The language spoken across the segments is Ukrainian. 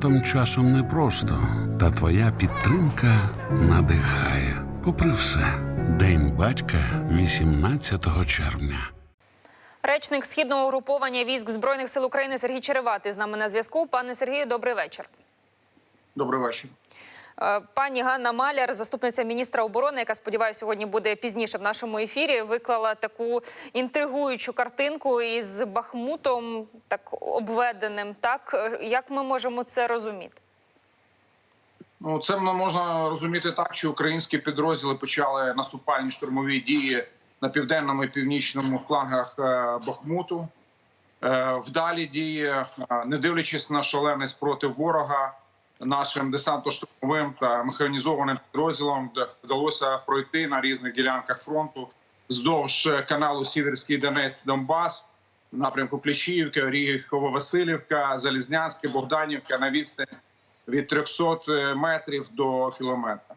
святом часом непросто, та твоя підтримка надихає. Попри все, День батька 18 червня. Речник східного угруповання військ збройних сил України Сергій Череватий з нами на зв'язку. Пане Сергію, добрий вечір. Добрий вечір. Е, Пані Ганна Маляр, заступниця міністра оборони, яка сподіваюся, сьогодні буде пізніше в нашому ефірі, виклала таку інтригуючу картинку із Бахмутом, так обведеним. Так Е, як ми можемо це розуміти? Ну це м- можна розуміти так, що українські підрозділи почали наступальні штурмові дії на південному і північному флангах е, Бахмуту. Вдалі дії, не дивлячись на шалений спротив ворога, нашим десантно-штурмовим та механізованим підрозділом вда- вдалося пройти на різних ділянках фронту вздовж каналу Сіверський Донець Донбас, напрямку Плещіївка, Ріхово-Василівка, Залізнянське, Богданівка на відстані від 300 метрів до кілометра.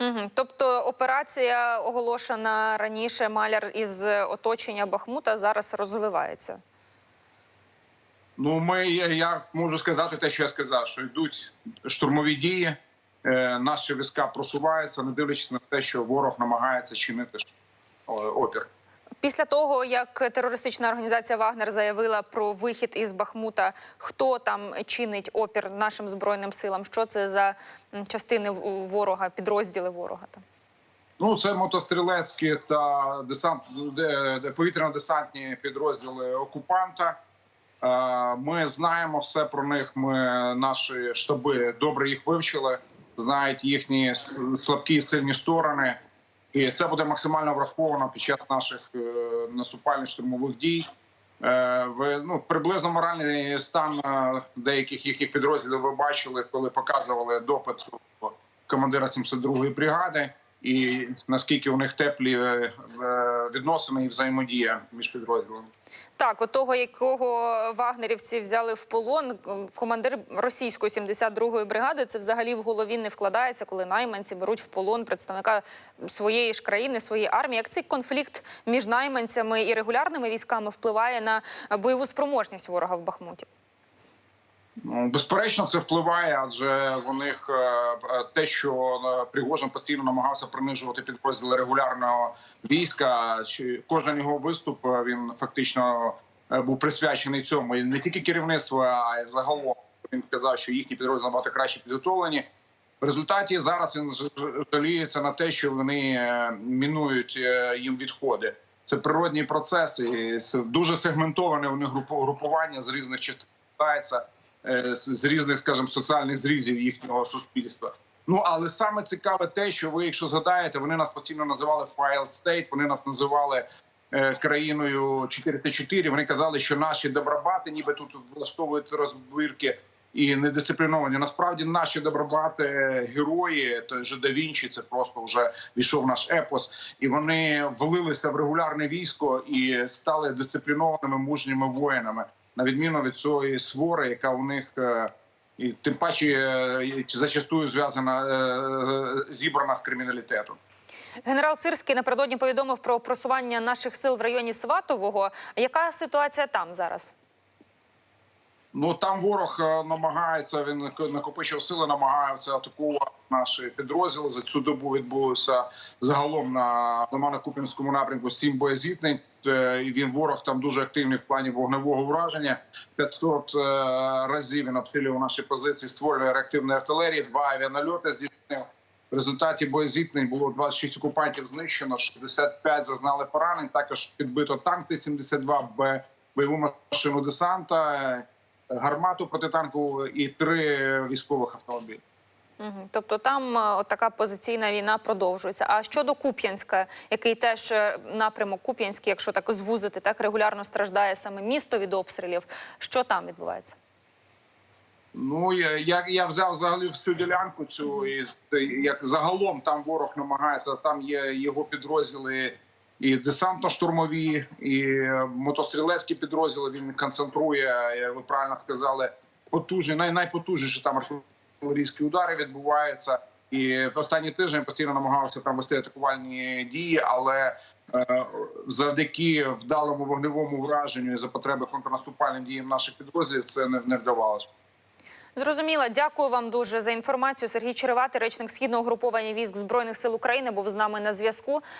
Угу. Тобто операція, оголошена раніше Маляр із оточення Бахмута, зараз розвивається. Ну, ми я- можу сказати те, що я сказав, що йдуть штурмові дії. Е, наші війська просуваються, не дивлячись на те, що ворог намагається чинити опір. Після того, як терористична організація Вагнер заявила про вихід із Бахмута, хто там чинить опір нашим збройним силам? Що це за частини ворога, підрозділи ворога? Там Ну, це мотострілецькі та десант де- де повітряно-десантні підрозділи окупанта. Е, Ми знаємо все про них. Ми наші штаби добре їх вивчили, знають їхні слабкі і сильні сторони, і це буде максимально враховано під час наших е, наступальних штурмових дій. Е, Ви ну приблизно моральний стан деяких їхніх підрозділів ви бачили, коли показували допит командира 72-ї бригади, і наскільки у них теплі е, відносини і взаємодія між підрозділами. так, от того, якого вагнерівці взяли в полон, командир російської 72-ї бригади, це взагалі в голові не вкладається, коли найманці беруть в полон представника своєї ж країни, своєї армії. Як цей конфлікт між найманцями і регулярними військами впливає на бойову спроможність ворога в Бахмуті? Ну, Безперечно, це впливає, адже у них е, е, те, що е, Пригожин постійно намагався принижувати підрозділи регулярного війська. Чи кожен його виступ він фактично був присвячений цьому, і не тільки керівництво, а й загалом він казав, що їхні підрозділи набагато краще підготовлені. В результаті зараз він жаліється на те, що вони мінують їм відходи. Це природні процеси. Дуже сегментоване групу- групування з різних частин з з різних, скажімо, соціальних зрізів їхнього суспільства. Ну але саме цікаве те, що ви, якщо згадаєте, вони нас постійно називали failed state, вони нас називали е, країною 404. Вони казали, що наші добробати, ніби тут влаштовують розбірки і недисципліновані. Насправді наші добробати е, герої, той же да Вінчі, це просто вже війшов наш епос, і вони влилися в регулярне військо і стали дисциплінованими мужніми воїнами, на відміну від цієї свори, яка у них. е, І тим паче е, зачастую зв'язана е, зібрана з криміналітетом. Генерал Сирський напередодні повідомив про просування наших сил в районі Сватового. Яка ситуація там зараз? Ну там ворог е, намагається. Він накопичив сили, намагається атакувати наші підрозділи. За цю добу відбулося загалом на Лимано-Купінському напрямку сім боєзітнень. Е, І він ворог там дуже активний в плані вогневого враження. 500 е, разів він обстрілював наші позиції, створює реактивної артилерії. Два авіанальоти здійснив. В результаті боєзіткнень було 26 окупантів знищено, 65 зазнали поранень. Також підбито танк Т-72, бойову машину десанта, гармату протитанкову і три військових автомобілі. Угу. Тобто там е, така позиційна війна продовжується. А щодо Куп'янська, який теж е, напрямок Куп'янський, якщо так звузити, так регулярно страждає саме місто від обстрілів. Що там відбувається? Ну я, я, я взяв взагалі всю ділянку цю і як загалом там ворог намагається. Там є його підрозділи і десантно-штурмові, і мотострілецькі підрозділи. Він концентрує, як ви правильно сказали, потужні, най, найпотужніші там артилерійські удари відбуваються. І в останній тиждень постійно намагався там вести атакувальні дії, але е, завдяки вдалому вогневому враженню і за потреби контрнаступальних діям наших підрозділів це не, не вдавалося. Зрозуміла. Дякую вам дуже за інформацію. Сергій Черевати, речник східного груповання військ збройних сил України, був з нами на зв'язку.